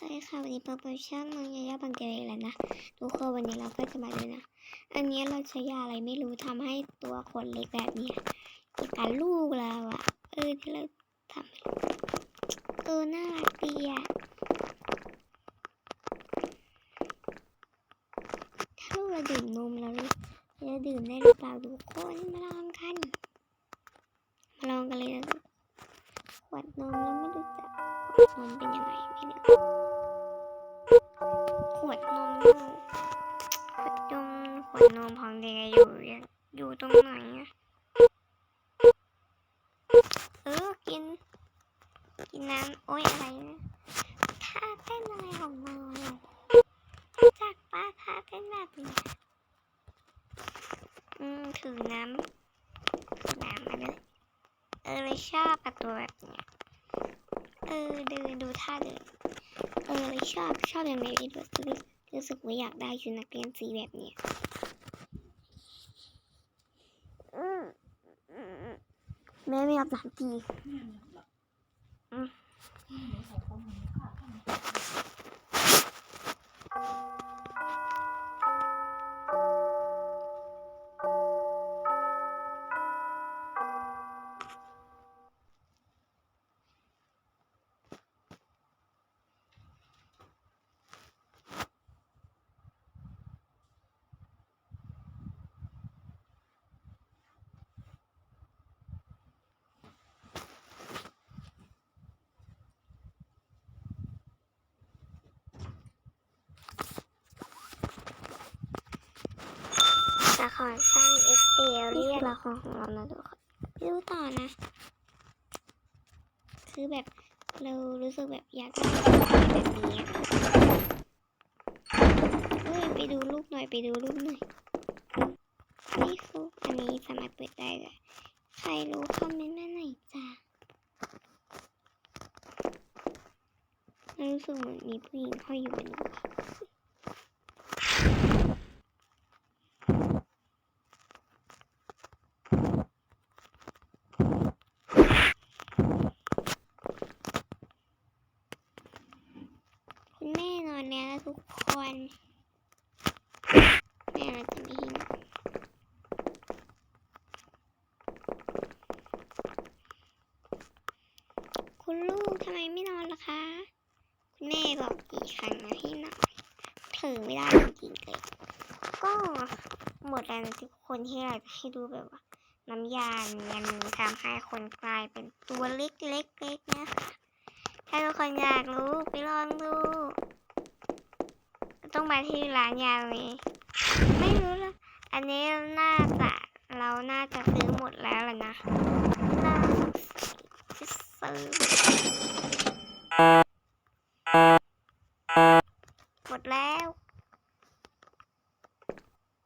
สวัสดีค่ะวันนี้โปรโมชั่นน้องยายาบังเกยแล้วนะทุกคนวันนี้เราก็จะมาดูนะ อันนี้เราใช้ยาอะไรไม่รู้ทำให้ตัวขนเล็กแบบเนี้ยมีการลูกเราอะเออที่เราทำเออน่ารักดีอะถ้าลูกเราดื่มนมแล้วเราจะดื่มได้หรือเปล่าทุกคนมาลองกัน มาลองกันเลยนะทุก ขวดนมแล้วไม่รู้จักขวดนมเป็นยังไงไม่รู้ขวดนมอยู่ขวดนมขวดนมของเด็กอะอยู่ยังอยู่ตรงไหนอะเออกิน กินน้ำโอ้ยอะไรนะท่าเต้นอะไรของเราอะรู้จากป้าท่าเต้นแบบนี้อืมถือน้ำถือน้ำมาเลย เออเลยชอบอะตัวแบบเนี้ยเออเดินดูท่าเดินเออเลยชอบชอบอย่างไรรู้สึกรู้สึกว่าอยากได้ชุดนักเรียนสีแบบเนี้ยอืมอืมอืมแม่ไม่อาบน้ำที อสั้นเอฟเอลนี่คือละครของเรานะทุกคนไปดูต่อนะ คือแบบเรารู้สึกแบบอยากได้แบบนี้เฮ้ยไปดูรูปหน่อยไปดูรูปหน่อยนี่ฟุกอันนี้สามารถเปิดได้เลยใครรู้คอมเมนต์มาหน่อยจ้ารู้สึกเหมือนมีผู้หญิงห้อยอยู่บนหัว คุณแม่นอนแล้วนะ ทุกคนแม่เราจะไม่หินคุณลูกทำไมไม่นอนล่ะคะ คุณแม่บอกกี่ครั้งนะให้นอนเผลอไม่ได้จริงๆเลย ก็หมดแล้วนะทุกคนที่เราจะให้ดูแบบว่า น้ำยาเนี่ยนทำให้คนกลายเป็นตัวเล็กๆๆนะคะถ้าทุกคนอยากรู้ไปลองดู มาที่ร้านยาเลยไม่รู้ละอันนี้น่าจะเราน่าจะซื้อหมดแล้วล่ะนะน่าจะซื้อหมดแล้ว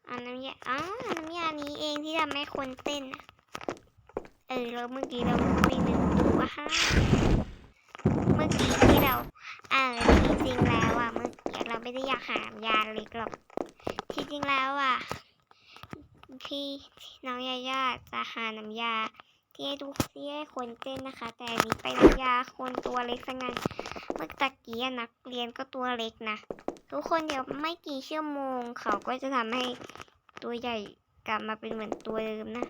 อันน้ำยาอ๋อน้ำยานี้เองที่ทำให้คนเต้นนะเออแล้วเมื่อกี้เราไม่นึกดูว่าฮะเมื่อกี้ที่เราออที่จริงแล้ว อยากหายาเล็กหรอก ที่จริงแล้วอะ พี่น้องยาย่าจะหาน้ำยา ที่ให้ทุกที่ให้คนเต้นนะคะ แต่อันนี้ไปน้ำยาคนตัวเล็กซะงั้นเมื่อตะกี้นักเรียนก็ตัวเล็กนะ ทุกคนเดี๋ยวไม่กี่ชั่วโมง เขาก็จะทำให้ตัวใหญ่กลับมาเป็นเหมือนตัวเดิมนะ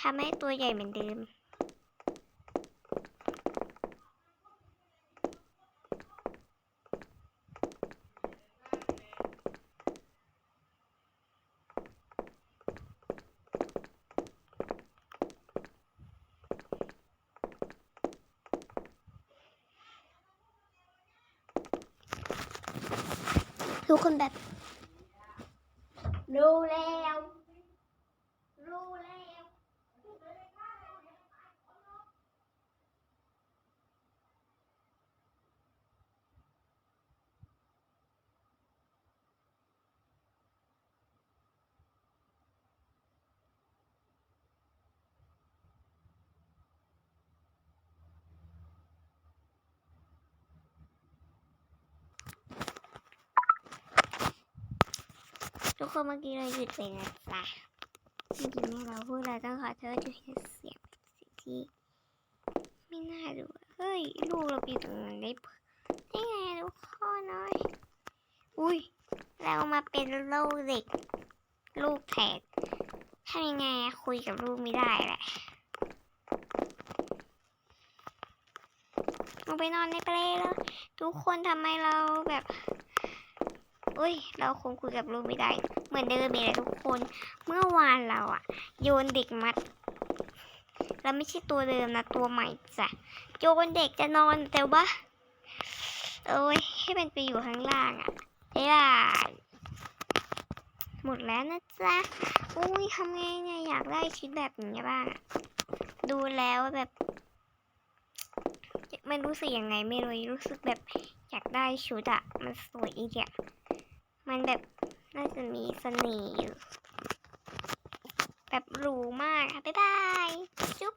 ทำให้ตัวใหญ่เหมือนเดิม ทุกคนแบบรู้แล้ว ทุกคนเมื่อกี้เราหยุดไปนะจ๊ะเมื่อกี้เราพูดเราต้องขอโทษด้วยเสียงเสียงที่ไม่น่าดูเฮ้ยลูกเราปอยู่ตรงนั้นได้ได้ไงทุกคนน่อย อุ้ยเรามาเป็นลูกเด็ก ลูกแผดทำยังไงคุยกับลูกไม่ได้แหละลงไปนอนในเปลแล้ว ทุกคนทำไมเราแบบ อุ้ย เราคงคุยกับลูกไม่ได้ เหมือนเดิมเลยทุกคน เมื่อวานเราอะโยนเด็กมัดเราไม่ใช่ตัวเดิมนะตัวใหม่จ้ะโยนเด็กจะนอนแต่ว่าเอ้ยให้มันไปอยู่ข้างล่างอะบ๊ายบายหมดแล้วนะจ๊ะอุ้ยทำไงเนี่ยอยากได้ชุดแบบนี้บ้างอะดูแล้วแบบไม่รู้สึกยังไงไม่รู้รู้สึกแบบอยากได้ชุดอะมันสวยอีกอะ มันแบบน่าจะมีเสน่ห์อยู่แบบหรูมากค่ะบ๊ายบายจุ๊บ